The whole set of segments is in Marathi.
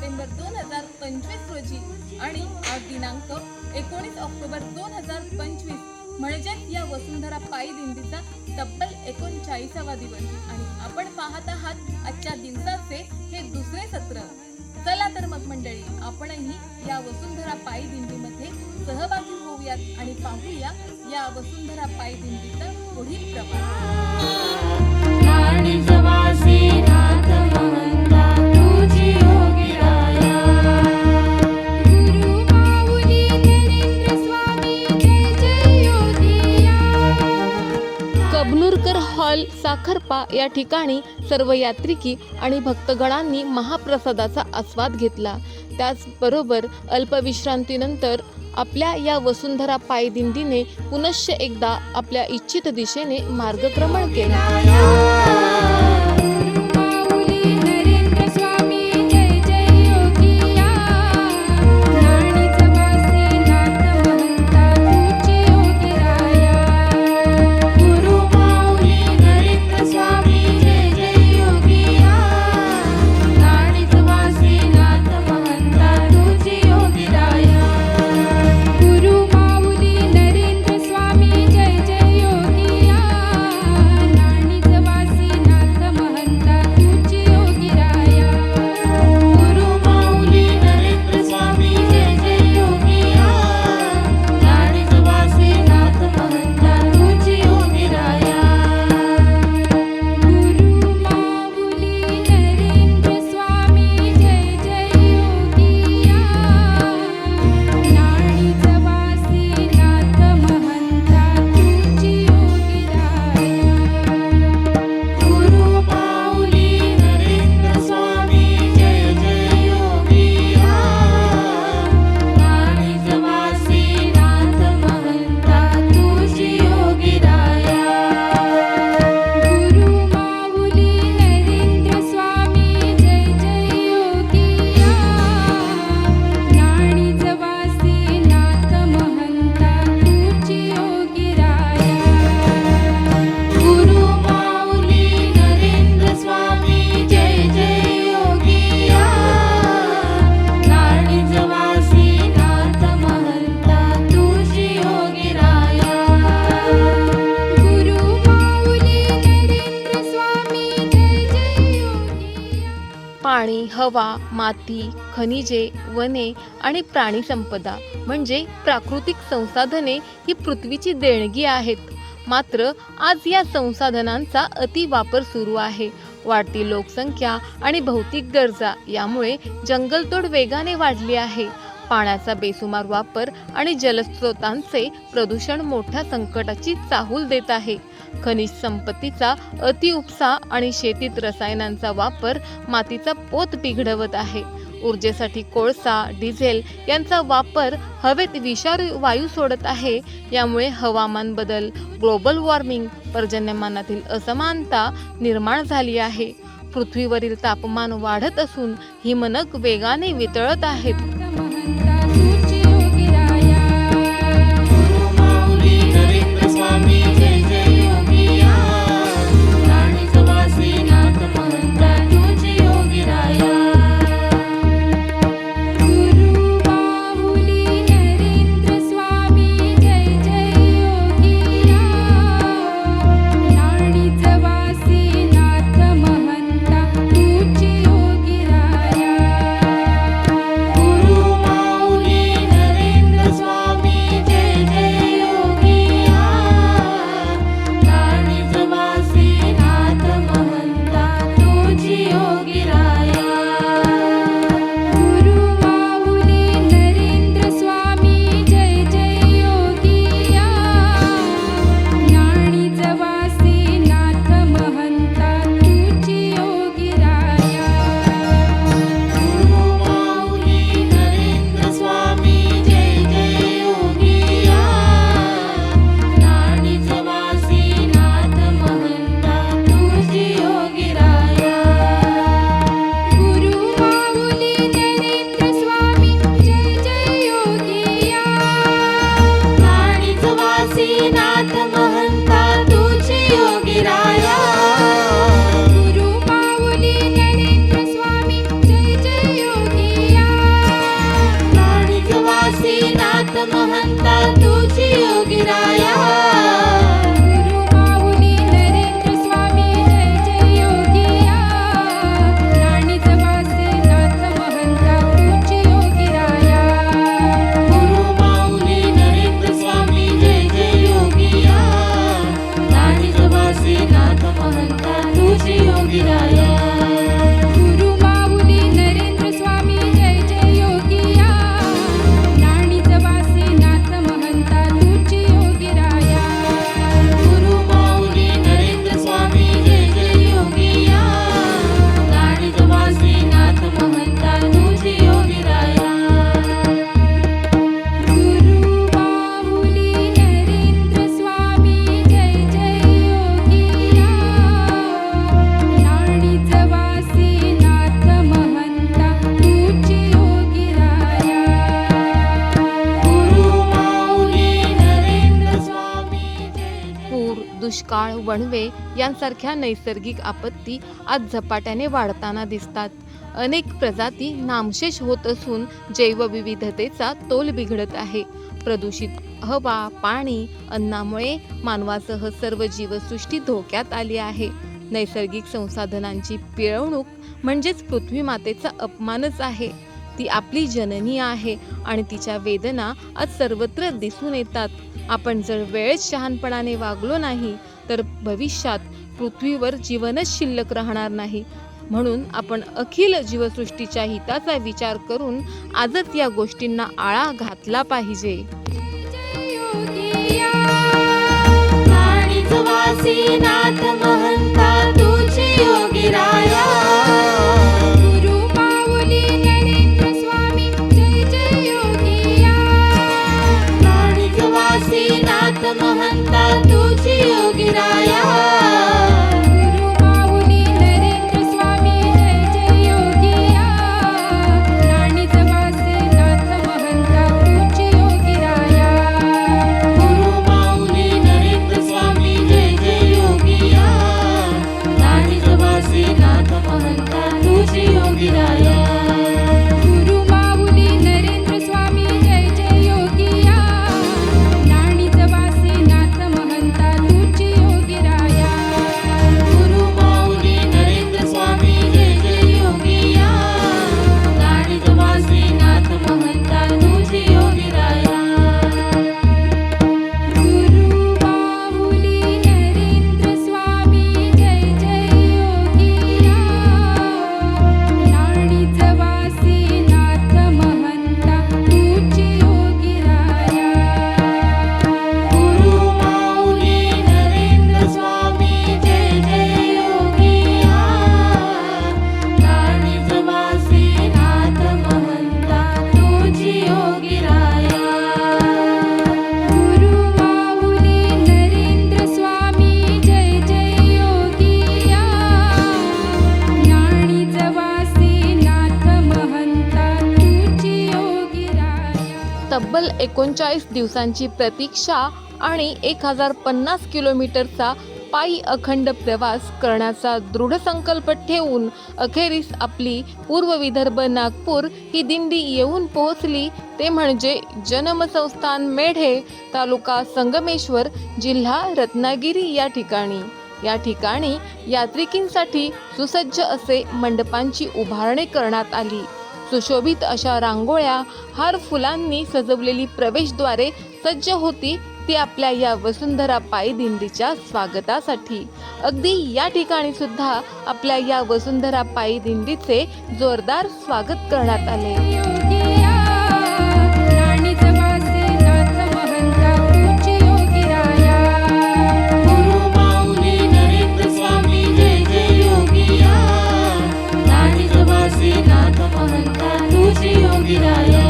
सप्टेंबर दोन हजार पंचवीस रोजी आणि आज दिनांक एकोणीस ऑक्टोबर दोन हजार पंचवीस म्हणजेच या वसुंधरा पायी दिंडीचा तब्बल एकोणचाळीसावा दिवस. आणि आपण पाहत आहात आजच्या दिवसाचे हे दुसरे सत्र. चला तर मग मंडळी आपणही या वसुंधरा पायी दिंडीमध्ये सहभागी होऊयात आणि पाहूया या वसुंधरा पायी दिंडीचा पुढील प्रवास साखरपा या ठिकाणी सर्व यात्रिकी आणि भक्तगणांनी महाप्रसादाचा आस्वाद घेतला. त्याचबरोबर अल्पविश्रांतीनंतर आपल्या या वसुंधरा पायदिंडीने पुनश्च एकदा आपल्या इच्छित दिशेने मार्गक्रमण केले. हवा माती खनिजे वने आणि प्राणीसंपदा म्हणजे प्राकृतिक संसाधने ही पृथ्वीची देणगी आहेत. मात्र आज या संसाधनांचा अतिवापर सुरू आहे. वाढती लोकसंख्या आणि भौतिक गरजा यामुळे जंगलतोड वेगाने वाढली आहे. पाण्याचा बेसुमार वापर आणि जलस्रोतांचे प्रदूषण मोठ्या संकटाची चाहूल देत आहे. खनिज संपत्तीचा अतिउपसा आणि शेतीत रसायनांचा वापर मातीचा पोत बिघडवत आहे. ऊर्जेसाठी कोळसा डिझेल यांचा वापर हवेत विषारी वायू सोडत आहे. यामुळे हवामान बदल ग्लोबल वॉर्मिंग पर्जन्यमानातील असमानता निर्माण झाली आहे. पृथ्वीवरील तापमान वाढत असून हिमनग वेगाने वितळत आहेत. पूर दुष्काळ वणवे यांसारख्या नैसर्गिक आपत्ती आज झपाट्याने वाढताना दिसतात. अनेक प्रजाती नामशेष होत असून जैवविविधतेचा तोल बिघडत आहे. प्रदूषित हवा पाणी अन्नामुळे मानवासह सर्व जीवसृष्टी धोक्यात आली आहे. नैसर्गिक संसाधनांची पिळवणूक म्हणजेच पृथ्वी मातेचा अपमानच आहे. ती आपली जननी आहे आणि तिच्या वेदना आज सर्वत्र दिसून येतात. आपण जर वेळेत शहाणपणाने वागलो नाही तर भविष्यात पृथ्वीवर जीवनच शिल्लक राहणार नाही. म्हणून आपण अखिल जीवसृष्टीच्या हिताचा विचार करून आजच या गोष्टींना आळा घातला पाहिजे. योगी राया. एकोणचाळीस दिवसांची प्रतीक्षा आणि एक हजार पन्नास किलोमीटरचा पायी अखंड प्रवास करण्याचा दृढ संकल्प ठेवून अखेरीस आपली पूर्व विदर्भ नागपूर ही दिंडी येऊन पोहोचली. ते म्हणजे जन्मसंस्थान मेढे तालुका संगमेश्वर जिल्हा रत्नागिरी या ठिकाणी. या ठिकाणी यात्रिकींसाठी सुसज्ज असे मंडपांची उभारणी करण्यात आली. सुशोभित अशा रांगोळ्या हार फुलांनी सजवलेली प्रवेशद्वारे सज्ज होती ती आपल्या या वसुंधरा पायी दिंडीच्या स्वागतासाठी. अगदी या ठिकाणी सुद्धा आपल्या या वसुंधरा पायी दिंडीचे जोरदार स्वागत करण्यात आले. Viraya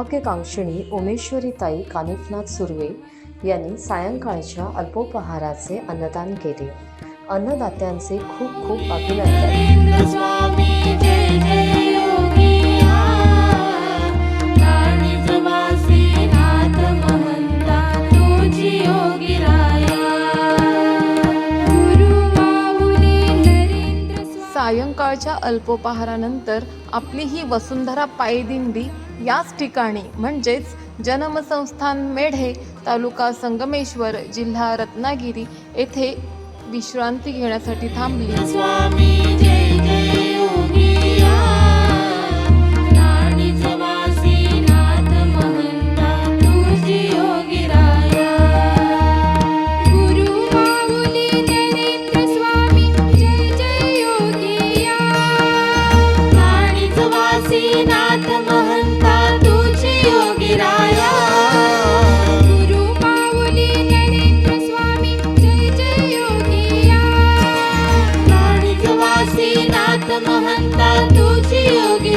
सौभाग्यकांक्षिणी उमेश्वरीताई कानिफनाथ सुर्वे यांनी सायंकाळच्या अल्पोपहाराचे अन्नदान केले. अन्नदात्यांचे खूप खूप अभिनंदन. सायंकाळच्या अल्पोपहारानंतर आपली ही वसुंधरा पायदिंडी याच ठिकाणी म्हणजेच जनमसंस्थान मेढे तालुका संगमेश्वर जिल्हा रत्नागिरी येथे विश्रांती घेण्यासाठी थांबली.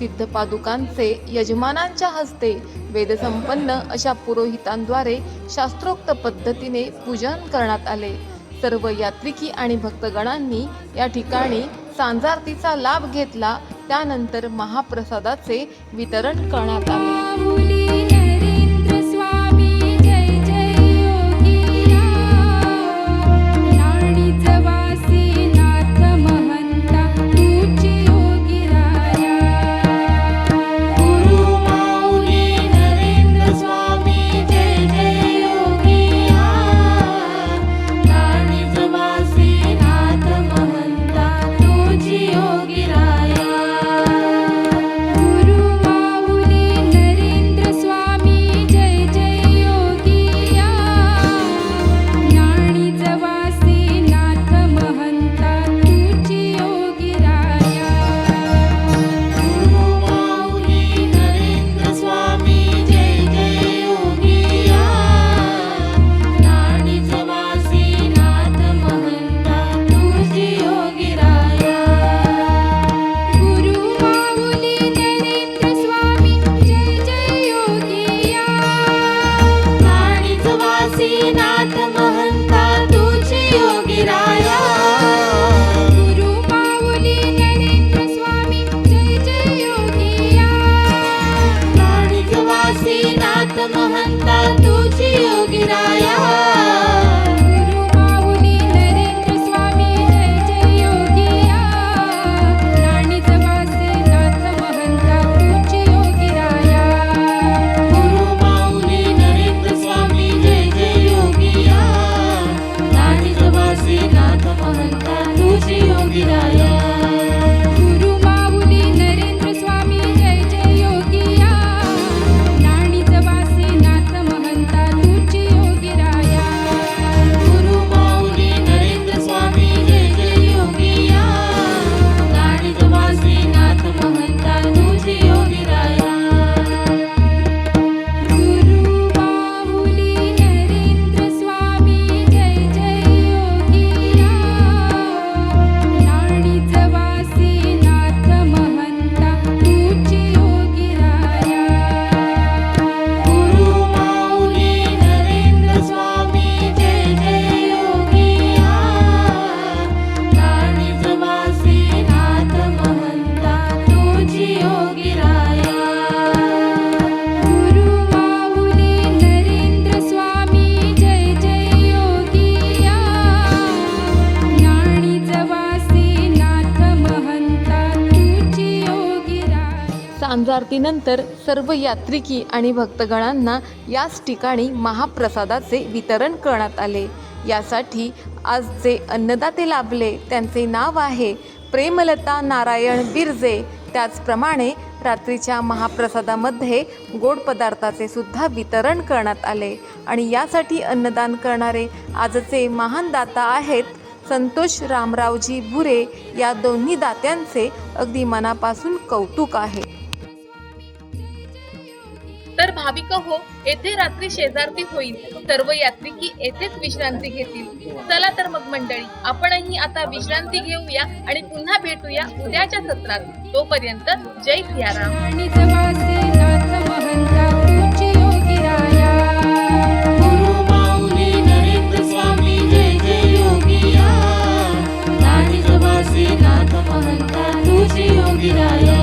सिद्ध पादुकांचे यजमानांच्या हस्ते वेदसंपन्न अशा पुरोहितांद्वारे शास्त्रोक्त पद्धतीने पूजन करण्यात आले. सर्व यात्रिकी आणि भक्तगणांनी या ठिकाणी सांजारतीचा लाभ घेतला. त्यानंतर महाप्रसादाचे वितरण करण्यात आले. पूजाआरतीनंतर सर्व यात्रिकी आणि भक्तगणांना याच ठिकाणी महाप्रसादाचे वितरण करण्यात आले. यासाठी आज जे अन्नदाते लाभले. त्यांचे नाव आहे प्रेमलता नारायण बिरजे. त्याचप्रमाणे रात्रीच्या महाप्रसादामध्ये गोड पदार्थाचे सुद्धा वितरण करण्यात आले. आणि यासाठी अन्नदान करणारे आजचे महान दाता आहेत संतोष रामरावजी भुरे. या दोन्ही दात्यांचे अगदी मनापासून कौतुक आहे. तर भाविक हो येथे रात्री शेजारती होईल. सर्व यात्रिकी येथेच विश्रांती घेतील. चला तर मग मंडळी आपणही आता विश्रांती घेऊया आणि पुन्हा भेटूया उद्याच्या सत्रात. तोपर्यंत जय सियाराम योगी राया.